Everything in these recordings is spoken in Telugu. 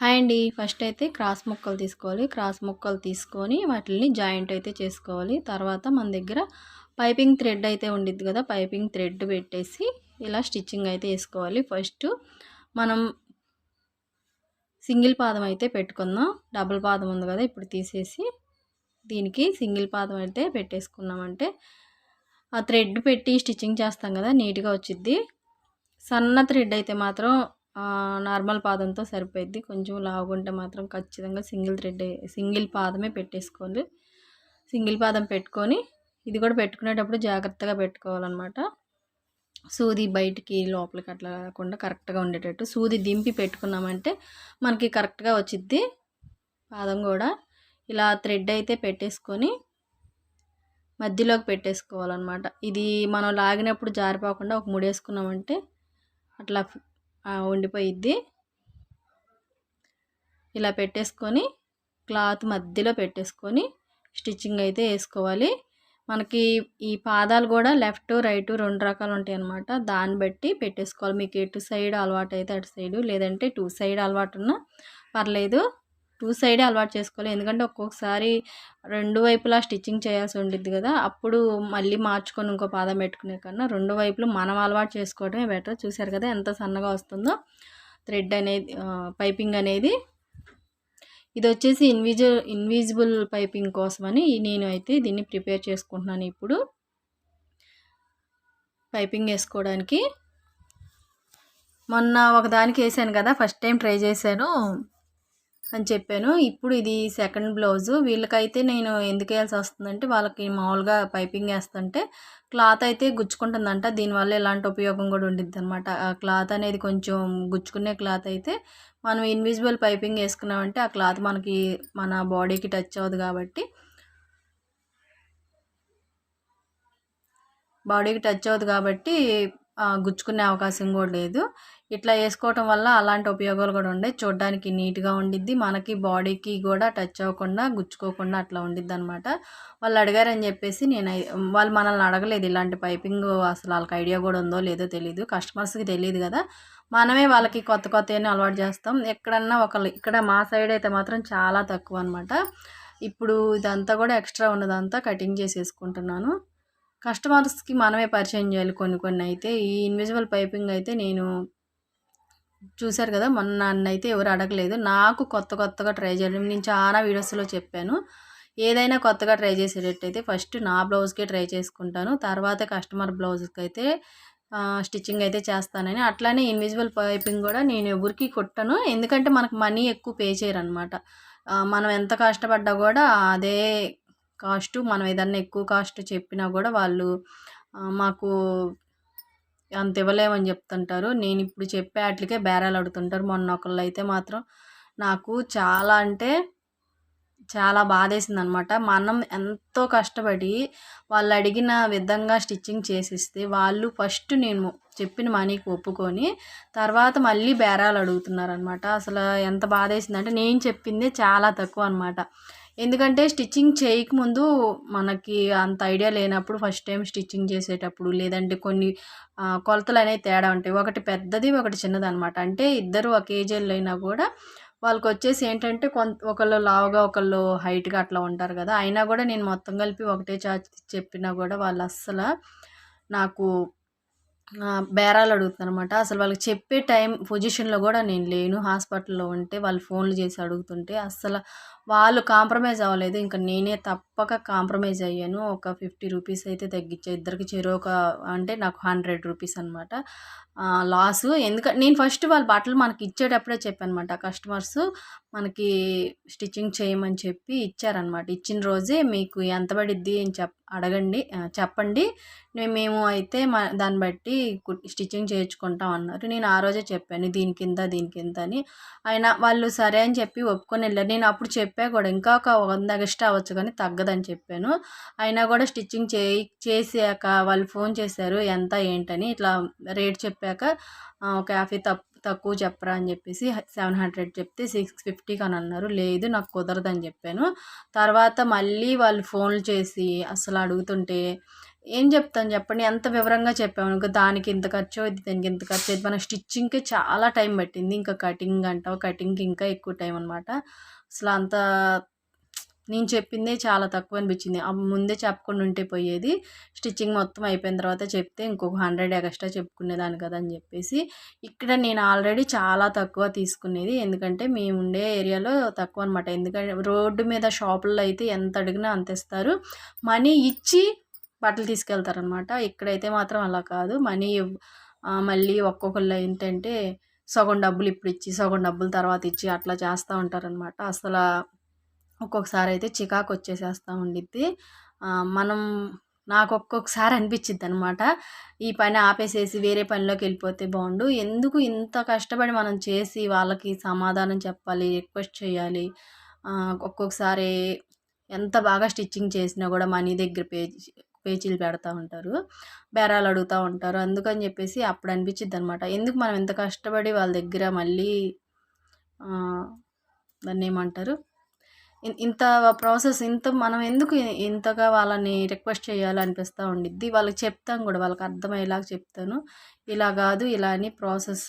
హాయ్ అండి. ఫస్ట్ అయితే క్రాస్ ముక్కలు తీసుకోవాలి. క్రాస్ ముక్కలు తీసుకొని వాటిని జాయింట్ అయితే చేసుకోవాలి. తర్వాత మన దగ్గర పైపింగ్ థ్రెడ్ అయితే ఉండిద్ది కదా పైపింగ్ థ్రెడ్ పెట్టేసి ఇలా స్టిచ్చింగ్ అయితే వేసుకోవాలి. ఫస్ట్ మనం సింగిల్ పాదం అయితే పెట్టుకుందాం. డబుల్ పాదం ఉంది కదా ఇప్పుడు తీసేసి దీనికి సింగిల్ పాదం అయితే పెట్టేసుకున్నామంటే ఆ థ్రెడ్ పెట్టి స్టిచ్చింగ్ చేస్తాం కదా నీట్గా వచ్చిద్ది. సన్న థ్రెడ్ అయితే మాత్రం నార్మల్ పాదంతో సరిపోయిద్ది. కొంచెం లావుగుంటే మాత్రం ఖచ్చితంగా సింగిల్ థ్రెడ్ సింగిల్ పాదమే పెట్టేసుకోవాలి. సింగిల్ పాదం పెట్టుకొని ఇది కూడా పెట్టుకునేటప్పుడు జాగ్రత్తగా పెట్టుకోవాలన్నమాట. సూది బయటికి లోపలికి అట్లా కాకుండా కరెక్ట్గా ఉండేటట్టు. సూది దింపి పెట్టుకున్నామంటే మనకి కరెక్ట్గా వచ్చిద్ది. పాదం కూడా ఇలా థ్రెడ్ అయితే పెట్టేసుకొని మధ్యలోకి పెట్టేసుకోవాలన్నమాట. ఇది మనం లాగినప్పుడు జారిపోకుండా ఒక ముడేసుకున్నామంటే అట్లా ఉండిపోయిద్ది. ఇలా పెట్టేసుకొని క్లాత్ మధ్యలో పెట్టేసుకొని స్టిచ్చింగ్ అయితే వేసుకోవాలి. మనకి ఈ పాదాలు కూడా లెఫ్ట్ రైట్ రెండు రకాలు ఉంటాయి అనమాట దాన్ని బట్టి పెట్టేసుకోవాలి. మీకు ఎటు సైడ్ అలవాటు అయితే అటు సైడు లేదంటే టూ సైడ్ అలవాటు ఉన్నా పర్లేదు. టూ సైడే అలవాటు చేసుకోవాలి. ఎందుకంటే ఒక్కొక్కసారి రెండు వైపులా స్టిచ్చింగ్ చేయాల్సి ఉండిద్ది కదా. అప్పుడు మళ్ళీ మార్చుకొని ఇంకో పాదం పెట్టుకునే కన్నా రెండు వైపులు మనం అలవాటు చేసుకోవడమే బెటర్. చూసారు కదా ఎంత సన్నగా వస్తుందో. థ్రెడ్ అనేది పైపింగ్ అనేది. ఇది వచ్చేసి ఇన్విజు ఇన్విజిబుల్ పైపింగ్ కోసమని నేను అయితే దీన్ని ప్రిపేర్ చేసుకుంటున్నాను ఇప్పుడు. పైపింగ్ వేసుకోవడానికి. మొన్న ఒకదానికి వేసాను కదా ఫస్ట్ టైం ట్రై చేశాను. అని చెప్పాను. ఇప్పుడు ఇది సెకండ్ బ్లౌజు వీళ్ళకైతే నేను ఎందుకు వేయాల్సి వస్తుందంటే వాళ్ళకి మామూలుగా పైపింగ్ వేస్తుంటే క్లాత్ అయితే గుచ్చుకుంటుందంట. దీనివల్ల ఎలాంటి ఉపయోగం కూడా ఉండిద్ది అనమాట ఆ క్లాత్ అనేది కొంచెం గుచ్చుకునే క్లాత్ అయితే మనం ఇన్విజిబుల్ పైపింగ్ వేసుకున్నామంటే ఆ క్లాత్ మనకి మన బాడీకి టచ్ అవ్వదు కాబట్టి బాడీకి టచ్ అవ్వదు కాబట్టి గుచ్చుకునే అవకాశం కూడా లేదు. ఇట్లా వేసుకోవటం వల్ల అలాంటి ఉపయోగాలు కూడా ఉండే చూడడానికి నీట్గా ఉండిద్ది. మనకి బాడీకి కూడా టచ్ అవ్వకుండా గుచ్చుకోకుండా అట్లా ఉండిద్ది అనమాట వాళ్ళు అడిగారని చెప్పేసి నేను వాళ్ళు మనల్ని అడగలేదు ఇలాంటి పైపింగ్ అసలు వాళ్ళకి ఐడియా కూడా ఉందో లేదో తెలియదు కస్టమర్స్కి తెలియదు కదా. మనమే వాళ్ళకి కొత్త కొత్త అలవాటు చేస్తాం. ఎక్కడన్నా ఒకళ్ళు ఇక్కడ మా సైడ్ అయితే మాత్రం చాలా తక్కువ అనమాట. ఇప్పుడు ఇదంతా కూడా ఎక్స్ట్రా ఉన్నదంతా కటింగ్ చేసేసుకుంటున్నాను. కస్టమర్స్కి మనమే పరిచయం చేయాలి కొన్ని కొన్ని అయితే. ఈ ఇన్విజిబుల్ పైపింగ్ అయితే నేను చూశారు కదా మొన్న నన్ను అయితే ఎవరు అడగలేదు. నాకు కొత్త కొత్తగా ట్రై చేయడం నేను చాలా వీడియోస్లో చెప్పాను. ఏదైనా కొత్తగా ట్రై చేసేటట్టయితే ఫస్ట్ నా బ్లౌజ్కే ట్రై చేసుకుంటాను. తర్వాత కస్టమర్ బ్లౌజ్కి అయితే స్టిచ్చింగ్ అయితే చేస్తానని. అట్లానే ఇన్విజిబుల్ పైపింగ్ కూడా నేను ఎవరికి కొట్టను. ఎందుకంటే మనకు మనీ ఎక్కువ పే చేయరు అనమాట మనం ఎంత కష్టపడ్డా కూడా అదే కాస్ట్ మనం ఏదన్నా ఎక్కువ కాస్ట్ చెప్పినా కూడా వాళ్ళు మాకు అంత ఇవ్వలేమని చెప్తుంటారు. నేను ఇప్పుడు చెప్పే వాటికే బేరాలు అడుగుతుంటారు మొన్న ఒకళ్ళు అయితే మాత్రం నాకు చాలా అంటే చాలా బాధేసింది అనమాట మనం ఎంతో కష్టపడి వాళ్ళు అడిగిన విధంగా స్టిచ్చింగ్ చేసిస్తే వాళ్ళు ఫస్ట్ నేను చెప్పిన మనీకి ఒప్పుకొని తర్వాత మళ్ళీ బేరాలు అడుగుతున్నారనమాట. అసలు ఎంత బాధేసింది అంటే నేను చెప్పిందే చాలా తక్కువ అనమాట. ఎందుకంటే స్టిచ్చింగ్ చేయకముందు మనకి అంత ఐడియా లేనప్పుడు ఫస్ట్ టైం స్టిచ్చింగ్ చేసేటప్పుడు లేదంటే కొన్ని కొలతలు అనేవి తేడా ఉంటాయి. ఒకటి పెద్దది ఒకటి చిన్నది అనమాట అంటే ఇద్దరు ఒక ఏజీలు అయినా కూడా వాళ్ళకి వచ్చేసి ఏంటంటే కొంత ఒకళ్ళు లావుగా ఒకళ్ళు హైట్గా అట్లా ఉంటారు కదా. అయినా కూడా నేను మొత్తం కలిపి ఒకటే చార్జ్ చెప్పినా కూడా వాళ్ళు అస్సలు నాకు బేరాలు అడుగుతుందనమాట అసలు వాళ్ళకి చెప్పే టైం పొజిషన్లో కూడా నేను లేను. హాస్పిటల్లో ఉంటే వాళ్ళు ఫోన్లు చేసి అడుగుతుంటే అసలు వాళ్ళు కాంప్రమైజ్ అవ్వలేదు. ఇంకా నేనే తప్పక కాంప్రమైజ్ అయ్యాను. ఒక ఫిఫ్టీ రూపీస్ అయితే తగ్గించే. ఇద్దరికి చెరువు ఒక అంటే నాకు హండ్రెడ్ రూపీస్ అనమాట లాసు ఎందుకంటే నేను ఫస్ట్ వాళ్ళ బట్టలు మనకి ఇచ్చేటప్పుడే చెప్పాను కస్టమర్స్ మనకి స్టిచ్చింగ్ చేయమని చెప్పి ఇచ్చారనమాట. ఇచ్చిన రోజే మీకు ఎంత పడిద్ది అని చెప్ అడగండి చెప్పండి. మేము అయితే మా దాన్ని బట్టి స్టిచ్చింగ్ చేయించుకుంటాం అన్నారు. నేను ఆ రోజే చెప్పాను దీని కింద దీని కింద అని. అయినా వాళ్ళు సరే అని చెప్పి ఒప్పుకొని వెళ్ళారు. నేను అప్పుడు చెప్పా కూడా ఇంకా ఒక వంద ఎక్స్ట్రా అవ్వచ్చు కానీ తగ్గదని చెప్పాను. అయినా కూడా స్టిచ్చింగ్ చేయి చేసాక వాళ్ళు ఫోన్ చేశారు ఎంత ఏంటని ఇట్లా రేట్ చెప్పాక ఒక యాభై తప్పు తక్కువ చెప్పరా అని చెప్పేసి సెవెన్ హండ్రెడ్ చెప్తే సిక్స్ ఫిఫ్టీకి అని అన్నారు. లేదు నాకు కుదరదని చెప్పాను. తర్వాత మళ్ళీ వాళ్ళు ఫోన్లు చేసి అసలు అడుగుతుంటే ఏం చెప్తాను చెప్పండి. ఎంత వివరంగా చెప్పాము. ఇంకా దానికి ఇంత ఖర్చు అవుతుంది దానికి ఇంత ఖర్చు అవుద్ది మన స్టిచ్చింగ్కి చాలా టైం పట్టింది. ఇంకా కటింగ్ అంటావు కటింగ్కి ఇంకా ఎక్కువ టైం అనమాట అసలు అంత నేను చెప్పిందే చాలా తక్కువ అనిపించింది. ముందే చెప్పకుండా ఉంటే పోయేది. స్టిచ్చింగ్ మొత్తం అయిపోయిన తర్వాత చెప్తే ఇంకొక హండ్రెడ్ ఎక్స్ట్రా చెప్పుకునేదాన్ని కదా అని చెప్పేసి ఇక్కడ నేను ఆల్రెడీ చాలా తక్కువ తీసుకునేది. ఎందుకంటే మేము ఉండే ఏరియాలో తక్కువ అనమాట ఎందుకంటే రోడ్డు మీద షాపుల్లో అయితే ఎంత అడిగినా అంత ఇస్తారు. మనీ ఇచ్చి బట్టలు తీసుకెళ్తారనమాట ఇక్కడైతే మాత్రం అలా కాదు. మనీ మళ్ళీ ఒక్కొక్కళ్ళు ఏంటంటే సగం డబ్బులు ఇప్పుడు ఇచ్చి సగం డబ్బులు తర్వాత ఇచ్చి అట్లా చేస్తూ ఉంటారనమాట అసలు ఒక్కొక్కసారి అయితే చికాకు వచ్చేసేస్తూ ఉండిద్ది మనం నాకు ఒక్కొక్కసారి అనిపించిద్ది అనమాట ఈ పని ఆపేసేసి వేరే పనిలోకి వెళ్ళిపోతే బాగుండు ఎందుకు ఇంత కష్టపడి మనం చేసి వాళ్ళకి సమాధానం చెప్పాలి రిక్వెస్ట్ చేయాలి? ఒక్కొక్కసారి ఎంత బాగా స్టిచ్చింగ్ చేసినా కూడా మనీ దగ్గర పే పేచీలు పెడతా ఉంటారు. బేరాలు అడుగుతూ ఉంటారు. అందుకని చెప్పేసి అప్పుడు అనిపించిద్ది అనమాట ఎందుకు మనం ఎంత కష్టపడి వాళ్ళ దగ్గర మళ్ళీ దాన్ని ఏమంటారు ఇంత ప్రాసెస్ ఇంత మనం ఎందుకు ఇంతగా వాళ్ళని రిక్వెస్ట్ చేయాలి అనిపిస్తూ ఉండిద్ది? వాళ్ళకి చెప్తాం కూడా వాళ్ళకి అర్థమయ్యేలాగా చెప్తాను. ఇలా కాదు ఇలా అని ప్రాసెస్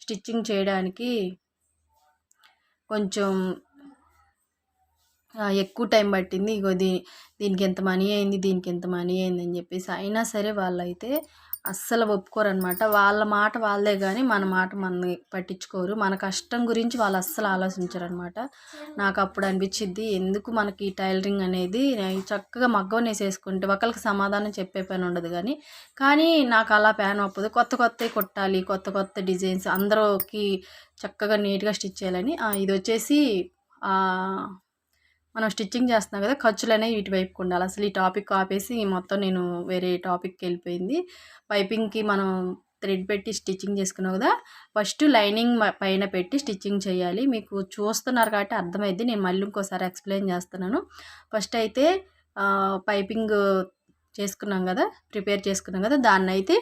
స్టిచ్చింగ్ చేయడానికి కొంచెం ఎక్కువ టైం పట్టింది. ఇగో దీ దీనికి ఎంత మనీ అయింది దీనికి ఎంత మనీ అయింది అని చెప్పేసి అయినా సరే వాళ్ళైతే అస్సలు ఒప్పుకోరనమాట వాళ్ళ మాట వాళ్ళే కానీ మన మాట మనని పట్టించుకోరు. మన కష్టం గురించి వాళ్ళు అస్సలు ఆలోచించరనమాట నాకు అప్పుడు అనిపించింది ఎందుకు మనకి టైలరింగ్ అనేది? చక్కగా మగ్గం వేసేసుకుంటే ఒకరికి సమాధానం చెప్పే పని ఉండదు కానీ కానీ నాకు అలా ప్యాన్ ఒప్పదు కొత్త కొత్తవి కొట్టాలి కొత్త కొత్త డిజైన్స్ అందరికి చక్కగా నీట్గా స్టిచ్ చేయాలని. ఇది వచ్చేసి మనం స్టిచ్చింగ్ చేస్తున్నాం కదా ఖర్చులు అనేవి ఇటువైపుకు ఉండాలి. అసలు ఈ టాపిక్ ఆపేసి మొత్తం నేను వేరే టాపిక్కి వెళ్ళిపోయింది. పైపింగ్కి మనం థ్రెడ్ పెట్టి స్టిచ్చింగ్ చేసుకున్నావు కదా ఫస్ట్ లైనింగ్ పైన పెట్టి స్టిచ్చింగ్ చేయాలి. మీకు చూస్తున్నారు కాబట్టి అర్థమైంది నేను మళ్ళీ ఇంకోసారి ఎక్స్ప్లెయిన్ చేస్తున్నాను. ఫస్ట్ అయితే పైపింగ్ చేసుకున్నాం కదా ప్రిపేర్ చేసుకున్నాం కదా దాన్ని అయితే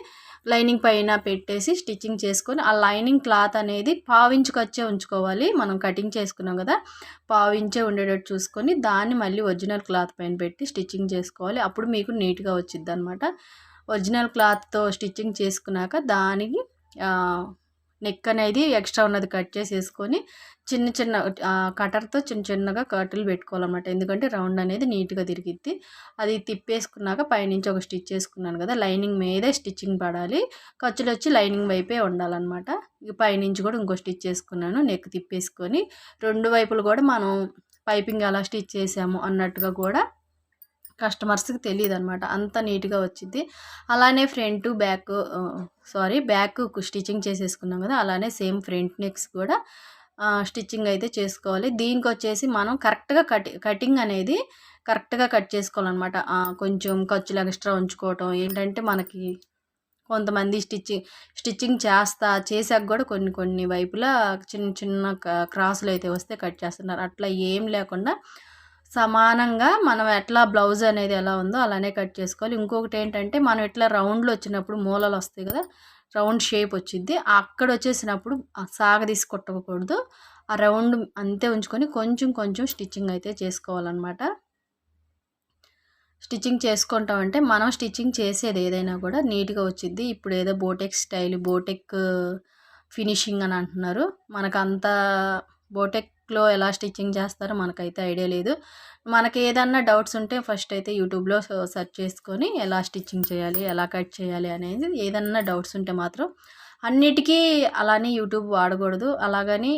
లైనింగ్ పైన పెట్టేసి స్టిచ్చింగ్ చేసుకొని ఆ లైనింగ్ క్లాత్ అనేది పావించుకొచ్చే ఉంచుకోవాలి. మనం కటింగ్ చేసుకున్నాం కదా పావించే ఉండేటట్టు చూసుకొని దాన్ని మళ్ళీ ఒరిజినల్ క్లాత్ పైన పెట్టి స్టిచ్చింగ్ చేసుకోవాలి. అప్పుడు మీకు నీట్గా వచ్చిద్ది అనమాట ఒరిజినల్ క్లాత్తో స్టిచ్చింగ్ చేసుకున్నాక దానికి నెక్ అనేది ఎక్స్ట్రా ఉన్నది కట్ చేసేసుకొని చిన్న చిన్న కటర్తో చిన్న చిన్నగా కర్టులు పెట్టుకోవాలన్నమాట. ఎందుకంటే రౌండ్ అనేది నీట్గా తిరిగిద్ది. అది తిప్పేసుకున్నాక పైనుంచి ఒక స్టిచ్ చేసుకున్నాను కదా లైనింగ్ మీదే స్టిచ్చింగ్ పడాలి. ఖర్చులు వచ్చి లైనింగ్ వైపే ఉండాలన్నమాట. పైనుంచి కూడా ఇంకో స్టిచ్ చేసుకున్నాను నెక్ తిప్పేసుకొని. రెండు వైపులు కూడా మనం పైపింగ్ ఎలా స్టిచ్ చేసాము అన్నట్టుగా కూడా కస్టమర్స్కి తెలియదు అనమాట అంత నీట్గా వచ్చింది అలానే front back sorry back stitching చేసేసుకున్నాం కదా అలానే సేమ్ ఫ్రంట్ నెక్స్ కూడా స్టిచ్చింగ్ అయితే చేసుకోవాలి. దీనికి వచ్చేసి మనం కరెక్ట్గా కట్ కటింగ్ అనేది కరెక్ట్గా కట్ చేసుకోవాలన్నమాట కొంచెం ఖర్చులు ఎక్స్ట్రా ఉంచుకోవటం ఏంటంటే మనకి కొంతమంది స్టిచ్చింగ్ స్టిచ్చింగ్ చేస్తా చేసాక కూడా కొన్ని కొన్ని వైపులా చిన్న చిన్న క్రాసులు అయితే వస్తే కట్ చేస్తున్నారు. అట్లా ఏం లేకుండా సమానంగా మనం ఎట్లా బ్లౌజ్ అనేది ఎలా ఉందో అలానే కట్ చేసుకోవాలి. ఇంకొకటి ఏంటంటే మనం ఇట్లా రౌండ్లో వచ్చినప్పుడు మూలలు వస్తాయి కదా రౌండ్ షేప్ వచ్చింది అక్కడ వచ్చేసినప్పుడు సాగ తీసి కొట్టకూడదు. ఆ రౌండ్ అంతే ఉంచుకొని కొంచెం కొంచెం స్టిచ్చింగ్ అయితే చేసుకోవాలన్నమాట. స్టిచ్చింగ్ చేసుకుంటామంటే మనం స్టిచ్చింగ్ చేసేది ఏదైనా కూడా నీట్గా వచ్చింది ఇప్పుడు ఏదో బోటెక్ స్టైల్ బోటెక్ ఫినిషింగ్ అని అంటున్నారు. మనకు బోటెక్ బోటెక్లో ఎలా స్టిచ్చింగ్ చేస్తారో మనకైతే ఐడియా లేదు. మనకి ఏదన్నా డౌట్స్ ఉంటే ఫస్ట్ అయితే యూట్యూబ్లో సెర్చ్ చేసుకొని ఎలా స్టిచ్చింగ్ చేయాలి ఎలా కట్ చేయాలి అనేది ఏదన్నా డౌట్స్ ఉంటే మాత్రం అన్నిటికీ అలానే యూట్యూబ్ వాడకూడదు. అలాగని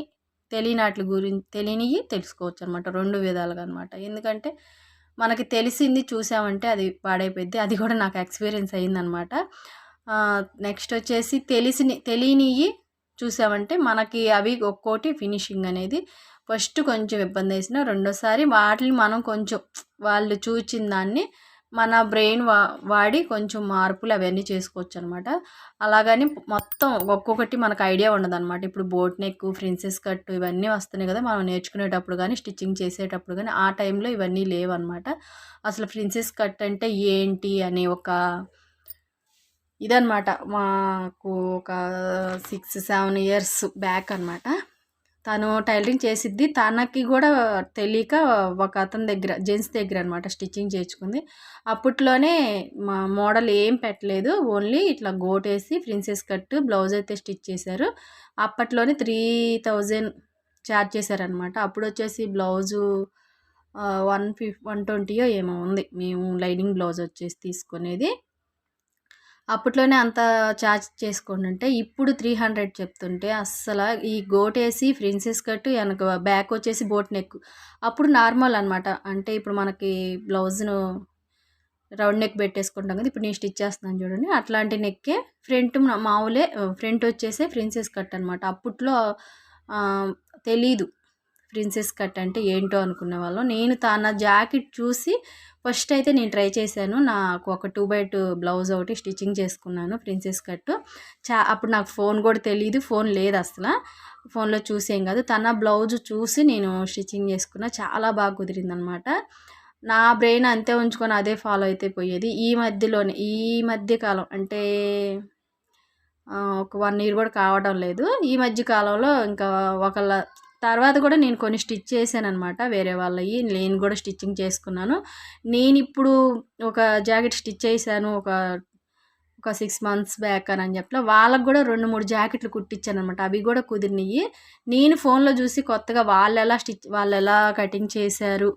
తెలియనట్లు గురించి తెలియనివి తెలుసుకోవచ్చు అనమాట రెండు విధాలుగా అనమాట. ఎందుకంటే మనకి తెలిసింది చూసామంటే అది పాడైపోద్ది. అది కూడా నాకు ఎక్స్పీరియన్స్ అయిందనమాట నెక్స్ట్ వచ్చేసి తెలిసిన తెలియనివి చూసామంటే మనకి అవి ఒక్కోటి ఫినిషింగ్ అనేది ఫస్ట్ కొంచెం ఇబ్బంది వేసిన రెండోసారి వాటిని మనం కొంచెం వాళ్ళు చూచిన దాన్ని మన బ్రెయిన్ వా వాడి కొంచెం మార్పులు అవన్నీ చేసుకోవచ్చు అనమాట అలాగని మొత్తం ఒక్కొక్కటి మనకు ఐడియా ఉండదు అనమాట ఇప్పుడు బోట్ నెక్ ప్రిన్సెస్ కట్ ఇవన్నీ వస్తున్నాయి కదా మనం నేర్చుకునేటప్పుడు కానీ స్టిచ్చింగ్ చేసేటప్పుడు కానీ ఆ టైంలో ఇవన్నీ లేవన్నమాట అసలు ప్రిన్సెస్ కట్ అంటే ఏంటి అని ఒక ఇదనమాట. మాకు ఒక సిక్స్ సెవెన్ ఇయర్స్ బ్యాక్ అనమాట. తను టైలరింగ్ చేసిద్ది. తనకి కూడా తెలియక ఒక అతని దగ్గర జెంట్స్ దగ్గర అనమాట స్టిచ్చింగ్ చేర్చుకుంది అప్పట్లోనే మా మోడల్ ఏం పెట్టలేదు. ఓన్లీ ఇట్లా గోటేసి ప్రిన్సెస్ కట్ బ్లౌజ్ అయితే స్టిచ్ చేశారు. అప్పట్లోనే త్రీ థౌజండ్ ఛార్జ్ చేశారనమాట అప్పుడు వచ్చేసి బ్లౌజు వన్ ఫిఫ్ వన్ ట్వంటీయో ఏమో ఉంది. మేము లైనింగ్ బ్లౌజ్ వచ్చేసి తీసుకునేది. అప్పట్లోనే అంత ఛార్జ్ చేసుకోండి అంటే ఇప్పుడు త్రీ హండ్రెడ్ చెప్తుంటే అస్సలు ఈ గోటేసి ప్రిన్సెస్ కట్ వెనక బ్యాక్ వచ్చేసి బోట్ నెక్. అప్పుడు నార్మల్ అనమాట అంటే ఇప్పుడు మనకి బ్లౌజ్ను రౌండ్ నెక్ పెట్టేసుకుంటాం కదా ఇప్పుడు నేను స్టిచ్ చేస్తున్నాను చూడండి. అట్లాంటి నెక్కే ఫ్రంట్ మామూలే ఫ్రంట్ వచ్చేసి ప్రిన్సెస్ కట్ అనమాట అప్పట్లో తెలీదు. ప్రిన్సెస్ కట్ అంటే ఏంటో అనుకునే వాళ్ళం. నేను తన జాకెట్ చూసి ఫస్ట్ అయితే నేను ట్రై చేశాను. నాకు ఒక టూ బై టూ బ్లౌజ్ ఒకటి స్టిచ్చింగ్ చేసుకున్నాను ప్రిన్సెస్ కట్. చా అప్పుడు నాకు ఫోన్ కూడా తెలియదు ఫోన్ లేదు అసలు. ఫోన్లో చూసేం కాదు. తన బ్లౌజ్ చూసి నేను స్టిచ్చింగ్ చేసుకున్నా. చాలా బాగా కుదిరింది అనమాట నా బ్రెయిన్ అంతే ఉంచుకొని అదే ఫాలో అయితే పోయేది. ఈ మధ్యలోనే ఈ మధ్య కాలం అంటే ఒక వన్ ఇయర్ కూడా కావడం లేదు. ఈ మధ్య కాలంలో ఇంకా ఒకళ్ళ తర్వాత కూడా నేను కొన్ని స్టిచ్ చేశాను అనమాట వేరే వాళ్ళవి నేను కూడా స్టిచ్చింగ్ చేసుకున్నాను. నేను ఇప్పుడు ఒక జాకెట్ స్టిచ్ చేశాను ఒక ఒక సిక్స్ మంత్స్ బ్యాక్ అని అని చెప్పి. వాళ్ళకు కూడా రెండు మూడు జాకెట్లు కుట్టించాను అనమాట అవి కూడా కుదిరినాయి. నేను ఫోన్లో చూసి కొత్తగా వాళ్ళు ఎలా స్టిచ్ వాళ్ళు ఎలా కటింగ్ చేశారు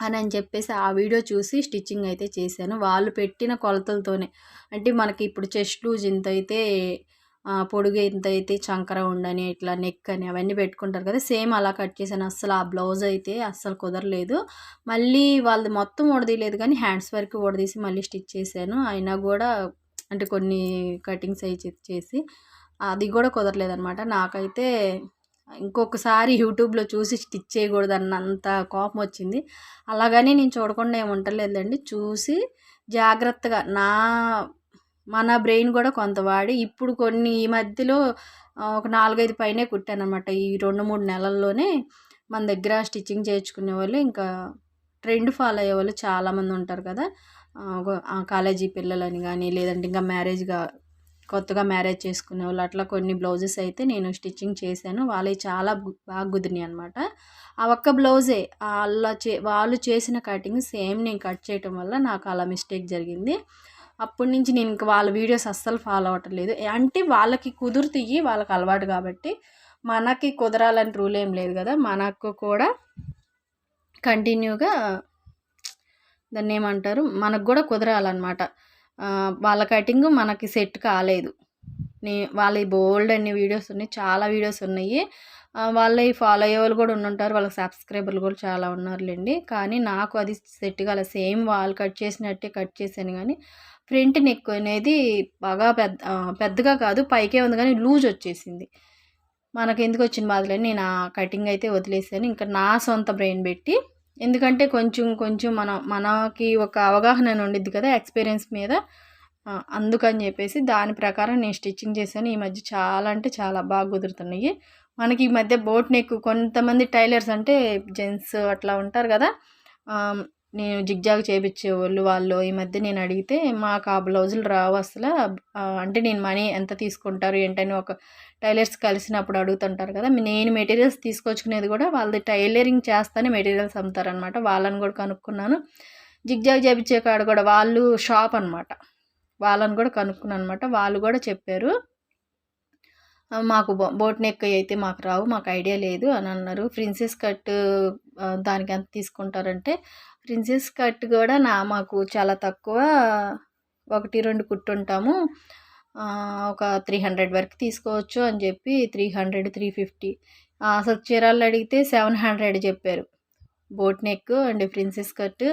అని అని చెప్పేసి ఆ వీడియో చూసి స్టిచ్చింగ్ అయితే చేశాను. వాళ్ళు పెట్టిన కొలతలతోనే. అంటే మనకి ఇప్పుడు చెస్ట్ లూజ్ ఇంత అయితే పొడుగు ఎంత అయితే చంకర ఉండని ఇట్లా నెక్ అని అవన్నీ పెట్టుకుంటారు కదా సేమ్ అలా కట్ చేశాను. అస్సలు ఆ బ్లౌజ్ అయితే అస్సలు కుదరలేదు. మళ్ళీ వాళ్ళది మొత్తం ఓడదీయలేదు కానీ హ్యాండ్స్ వరకు ఓడదీసి మళ్ళీ స్టిచ్ చేశాను. అయినా కూడా అంటే కొన్ని కటింగ్స్ అయి చేసి అది కూడా కుదరలేదు అనమాట నాకైతే ఇంకొకసారి యూట్యూబ్లో చూసి స్టిచ్ చేయకూడదు అన్నంత కోపం వచ్చింది. అలాగని నేను చూడకుండా ఏమి ఉండలేదండి చూసి జాగ్రత్తగా నా మన బ్రెయిన్ కూడా కొంత వాడి ఇప్పుడు కొన్ని ఈ మధ్యలో ఒక నాలుగైదు పైనే కుట్టానమాట ఈ రెండు మూడు నెలల్లోనే మన దగ్గర స్టిచ్చింగ్ చేయించుకునే వాళ్ళు ఇంకా ట్రెండ్ ఫాలో అయ్యే వాళ్ళు చాలామంది ఉంటారు కదా. కాలేజీ పిల్లలని కానీ లేదంటే ఇంకా మ్యారేజ్గా కొత్తగా మ్యారేజ్ చేసుకునే వాళ్ళు అట్లా కొన్ని బ్లౌజెస్ అయితే నేను స్టిచ్చింగ్ చేశాను. వాళ్ళవి చాలా బాగా కుదిరినాయి అనమాట ఆ ఒక్క బ్లౌజే వాళ్ళ చే వాళ్ళు చేసిన కటింగ్ సేమ్ నేను కట్ చేయటం వల్ల నాకు అలా మిస్టేక్ జరిగింది. అప్పటి నుంచి నేను ఇంకా వాళ్ళ వీడియోస్ అస్సలు ఫాలో అవ్వటం లేదు. అంటే వాళ్ళకి కుదురుతాయి వాళ్ళకి అలవాటు కాబట్టి మనకి కుదరాలని రూల్ ఏం లేదు కదా. మనకు కూడా కంటిన్యూగా దాన్ని ఏమంటారు? మనకు కూడా కుదరాలన్నమాట. వాళ్ళ కటింగ్ మనకి సెట్ కాలేదు. నే వాళ్ళ బోల్డ్ అన్ని వీడియోస్ ఉన్నాయి. చాలా వీడియోస్ ఉన్నాయి. వాళ్ళ ఫాలో అయ్యే వాళ్ళు కూడా ఉండుంటారు. వాళ్ళకి సబ్స్క్రైబర్లు కూడా చాలా ఉన్నారులేండి. కానీ నాకు అది సెట్ కాలేదు సేమ్ వాళ్ళు కట్ చేసినట్టే కట్ చేశాను కానీ ఫ్రంట్ నెక్ అనేది బాగా పెద్ద పెద్దగా కాదు పైకే ఉంది కానీ లూజ్ వచ్చేసింది. మనకు ఎందుకు వచ్చిన బాధలని నేను ఆ కటింగ్ అయితే వదిలేసాను. ఇంకా నా సొంత బ్రెయిన్ పెట్టి ఎందుకంటే కొంచెం కొంచెం మనం మనకి ఒక అవగాహన ఉండిద్ది కదా ఎక్స్పీరియన్స్ మీద. అందుకని చెప్పేసి దాని ప్రకారం నేను స్టిచ్చింగ్ చేశాను. ఈ మధ్య చాలా అంటే చాలా బాగా కుదురుతున్నాయి. మనకి ఈ మధ్య బోట్ నెక్ కొంతమంది టైలర్స్ అంటే జెంట్స్ అట్లా ఉంటారు కదా. నేను జిగ్జాగ్ చేయించే వాళ్ళు వాళ్ళు ఈ మధ్య నేను అడిగితే మాకు ఆ బ్లౌజులు రావు అసలు. అంటే నేను మనీ ఎంత తీసుకుంటారు ఏంటని ఒక టైలర్స్ కలిసినప్పుడు అడుగుతుంటారు కదా. నేను మెటీరియల్స్ తీసుకొచ్చుకునేది కూడా వాళ్ళది టైలరింగ్ చేస్తానే మెటీరియల్స్ అమ్ముతారనమాట. వాళ్ళని కూడా కనుక్కున్నాను. జిగ్జాగ్ చేయించే కాడ కూడా వాళ్ళు షాప్ అనమాట వాళ్ళని కూడా కనుక్కున్నాను అనమాట వాళ్ళు కూడా చెప్పారు మాకు బోట్ నెక్ అయితే మాకు రావు మాకు ఐడియా లేదు అని అన్నారు. ప్రిన్సెస్ కట్ దానికి ఎంత తీసుకుంటారంటే ప్రిన్సెస్ కట్ కూడా నా మాకు చాలా తక్కువ. ఒకటి రెండు కుట్టుంటాము. ఒక త్రీ హండ్రెడ్ వరకు తీసుకోవచ్చు అని చెప్పి త్రీ హండ్రెడ్ త్రీ ఫిఫ్టీ. అసలు చీరాలు అడిగితే సెవెన్ హండ్రెడ్ చెప్పారు. Boat neck and princess cut.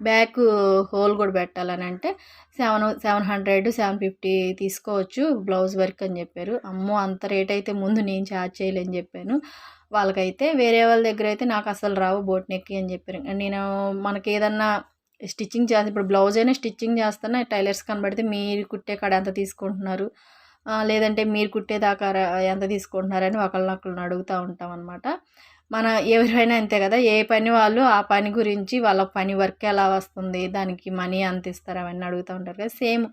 Back hole కూడా పెట్టాలని అంటే seven seven hundred seven fifty తీసుకోవచ్చు బ్లౌజ్ వర్క్ అని చెప్పారు. అమ్మో అంత రేట్ అయితే ముందు నేను ఛార్జ్ చేయలేని చెప్పాను. వాళ్ళకైతే వేరే వాళ్ళ దగ్గర అయితే నాకు అసలు రావు బోట్ నెక్కి అని చెప్పారు. నేను మనకి ఏదన్నా స్టిచ్చింగ్ చేస్తే ఇప్పుడు బ్లౌజ్ అయినా స్టిచ్చింగ్ చేస్తున్నా టైలర్స్ కనబడితే మీరు కుట్టే కాడ ఎంత తీసుకుంటున్నారు? లేదంటే మీరు కుట్టేదాకా ఎంత తీసుకుంటున్నారని ఒకళ్ళని అడుగుతూ ఉంటాం అనమాట మన ఎవరైనా అంతే కదా ఏ పని వాళ్ళు ఆ పని గురించి వాళ్ళ పని వర్క్ ఎలా వస్తుంది దానికి మనీ అంత ఇస్తారు అవన్నీ అడుగుతూ ఉంటారు కదా. సేమ్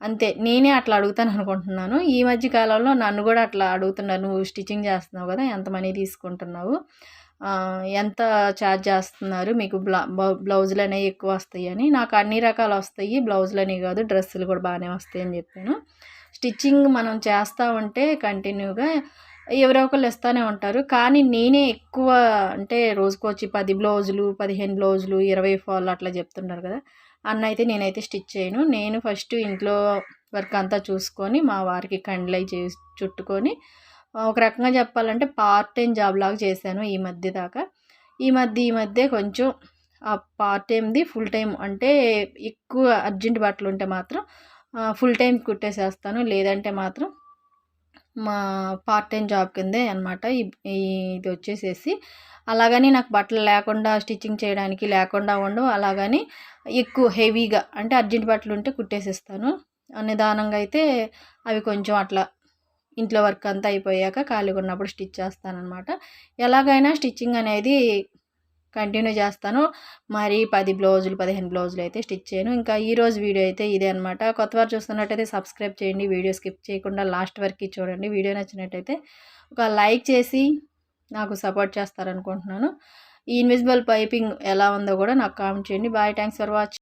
అంతే నేనే అట్లా అడుగుతాను అనుకుంటున్నాను. ఈ మధ్య కాలంలో నన్ను కూడా అట్లా అడుగుతున్నారు నువ్వు స్టిచ్చింగ్ చేస్తున్నావు కదా ఎంత మనీ తీసుకుంటున్నావు? ఎంత ఛార్జ్ చేస్తున్నారు? మీకు బ్లా బ్లౌజులు అనేవి ఎక్కువ వస్తాయి అని. నాకు అన్ని రకాలు వస్తాయి బ్లౌజులు అనేవి కాదు డ్రెస్సులు కూడా బాగానే వస్తాయి అని చెప్పాను. స్టిచ్చింగ్ మనం చేస్తూ ఉంటే కంటిన్యూగా ఎవరో ఒకళ్ళు ఇస్తూనే ఉంటారు. కానీ నేనే ఎక్కువ అంటే రోజుకు వచ్చి పది బ్లౌజులు పదిహేను బ్లౌజులు ఇరవై ఫాల్ అట్లా చెప్తుంటారు కదా. అన్న అయితే నేనైతే స్టిచ్ చేయను. నేను ఫస్ట్ ఇంట్లో వర్క్ అంతా చూసుకొని మా వారికి కండ్లై చేసి చుట్టుకొని ఒక రకంగా చెప్పాలంటే పార్ట్ టైం జాబ్ లాగా చేశాను ఈ మధ్య దాకా. ఈ మధ్య ఈ మధ్య కొంచెం ఆ పార్ట్ టైంది ఫుల్ టైం అంటే ఎక్కువ అర్జెంట్ బట్టలు ఉంటే మాత్రం ఫుల్ టైం కుట్టేసేస్తాను. లేదంటే మాత్రం మా పార్ట్ టైం జాబ్ కిందే అనమాట ఇది వచ్చేసేసి. అలాగని నాకు బట్టలు లేకుండా స్టిచ్చింగ్ చేయడానికి లేకుండా ఉండవు. అలాగని ఎక్కువ హెవీగా అంటే అర్జెంట్ బట్టలు ఉంటే కుట్టేసిస్తాను. నిదానంగా అయితే అవి కొంచెం అట్లా ఇంట్లో వర్క్ అంతా అయిపోయాక ఖాళీగా ఉన్నప్పుడు స్టిచ్ చేస్తానన్నమాట. ఎలాగైనా స్టిచ్చింగ్ అనేది కంటిన్యూ చేస్తాను. మరి పది బ్లౌజులు పదిహేను బ్లౌజులు అయితే స్టిచ్ చేయను. ఇంకా ఈరోజు వీడియో అయితే ఇదే అనమాట కొత్త వారు చూస్తున్నట్టయితే సబ్స్క్రైబ్ చేయండి. వీడియో స్కిప్ చేయకుండా లాస్ట్ వరకు చూడండి. వీడియో నచ్చినట్టయితే ఒక లైక్ చేసి నాకు సపోర్ట్ చేస్తారనుకుంటున్నాను. ఈ ఇన్విజిబుల్ పైపింగ్ ఎలా ఉందో కూడా నాకు కామెంట్ చేయండి. బాయ్. Thanks for watching